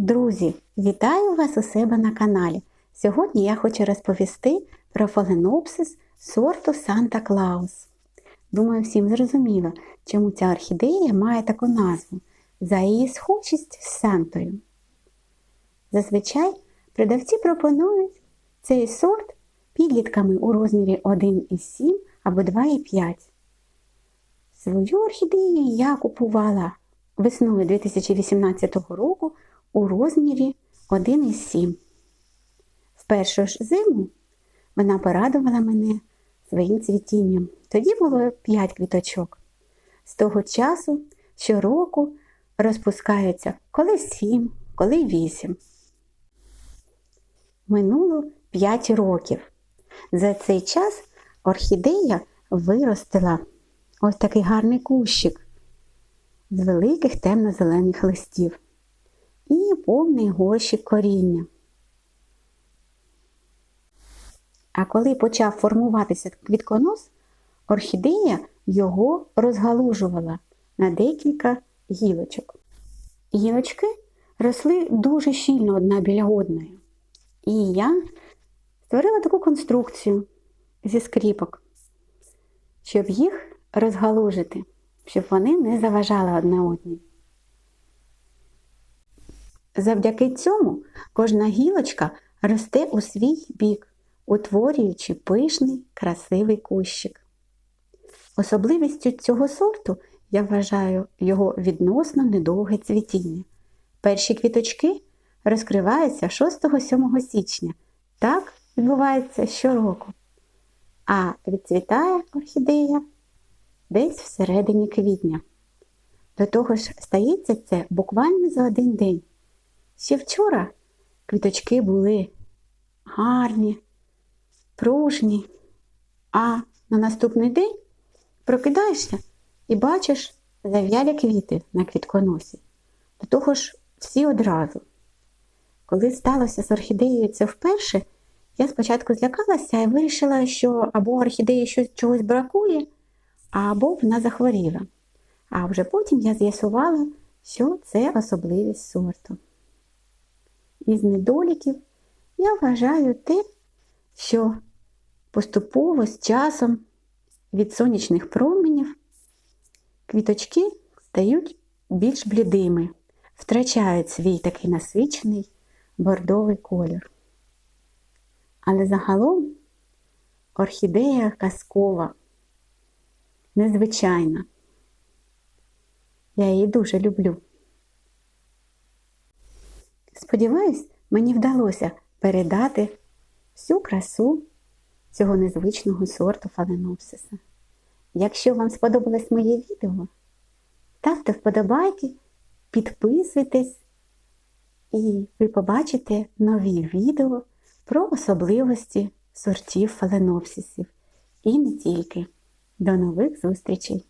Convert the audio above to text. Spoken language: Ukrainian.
Друзі, вітаю вас у себе на каналі. Сьогодні я хочу розповісти про фаленопсис сорту Санта Клаус. Думаю, всім зрозуміло, чому ця орхідея має таку назву за її схожість з Сантою. Зазвичай продавці пропонують цей сорт підлітками у розмірі 1,7 або 2,5. Свою орхідею я купувала весною 2018 року у розмірі 1,7. В першу ж зиму вона порадувала мене своїм цвітінням. Тоді було 5 квіточок. З того часу щороку розпускаються коли 7, коли 8. Минуло 5 років. За цей час орхідея виростила ось такий гарний кущик з великих темно-зелених листів і повний горщик коріння. А коли почав формуватися квітконос, орхідея його розгалужувала на декілька гілочок. Гілочки росли дуже щільно одна біля одної. І я створила таку конструкцію зі скріпок, щоб їх розгалужити, щоб вони не заважали одне одній. Завдяки цьому кожна гілочка росте у свій бік, утворюючи пишний, красивий кущик. Особливістю цього сорту я вважаю його відносно недовге цвітіння. Перші квіточки розкриваються 6-7 січня. Так відбувається щороку. А відцвітає орхідея десь всередині квітня. До того ж, стається це буквально за один день. Ще вчора квіточки були гарні, пружні, а на наступний день прокидаєшся і бачиш зав'ялі квіти на квітконосі. До того ж, всі одразу. Коли сталося з орхідеєю це вперше, я спочатку злякалася і вирішила, що або орхідеї щось чогось бракує, або вона захворіла. А вже потім я з'ясувала, що це особливість сорту. Із недоліків я вважаю те, що поступово з часом від сонячних променів квіточки стають більш блідими, втрачають свій такий насичений бордовий колір. Але загалом орхідея казкова, незвичайна. Я її дуже люблю. Сподіваюсь, мені вдалося передати всю красу цього незвичного сорту фаленопсиса. Якщо вам сподобалось моє відео, ставте вподобайки, підписуйтесь, і ви побачите нові відео про особливості сортів фаленопсисів. І не тільки. До нових зустрічей!